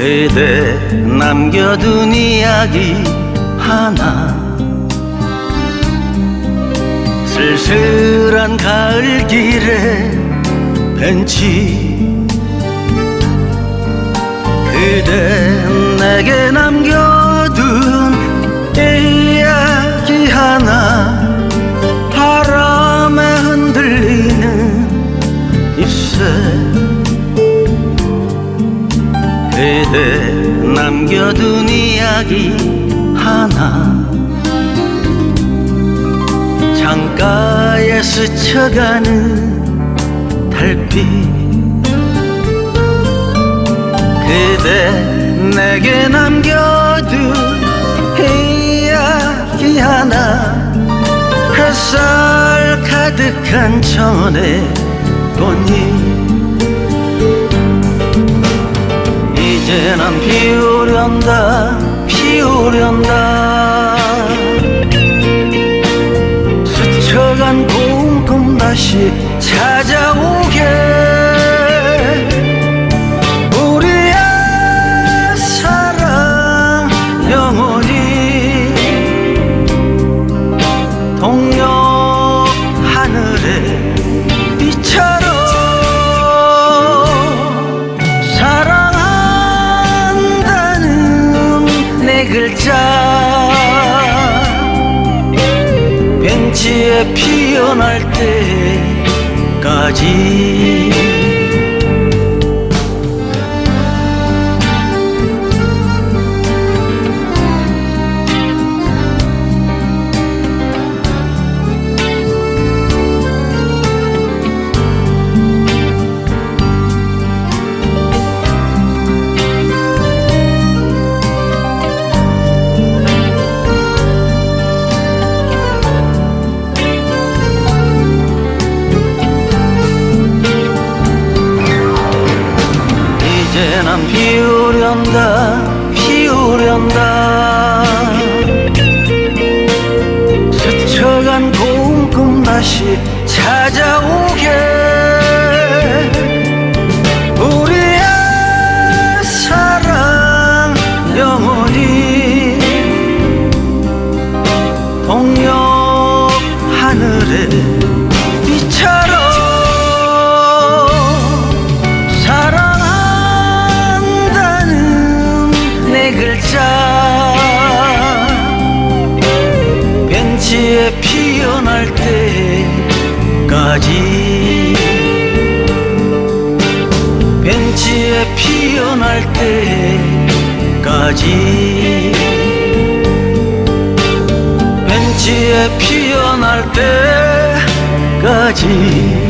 그대 남겨둔 이야기 하나. 쓸쓸한 가을 길에 벤치. 그대 내게 남겨둔 이야기 하나. 바람에 흔들리는 잎새 그대 남겨둔 이야기 하나. 창가에 스쳐가는 달빛. 그대 내게 남겨둔 이야기 하나. 햇살 가득한 천의 꽃잎 난 피우련다 피우련다. 스쳐간 고운 꿈 다시 찾아오게. 우리의 사랑 영원히 내 글자. 벤치에 피어날 때까지 피우련다 스쳐간 고운 꿈 다시 찾아오 글자 벤치에 피어날 때까지 벤치에 피어날 때까지 벤치에 피어날 때까지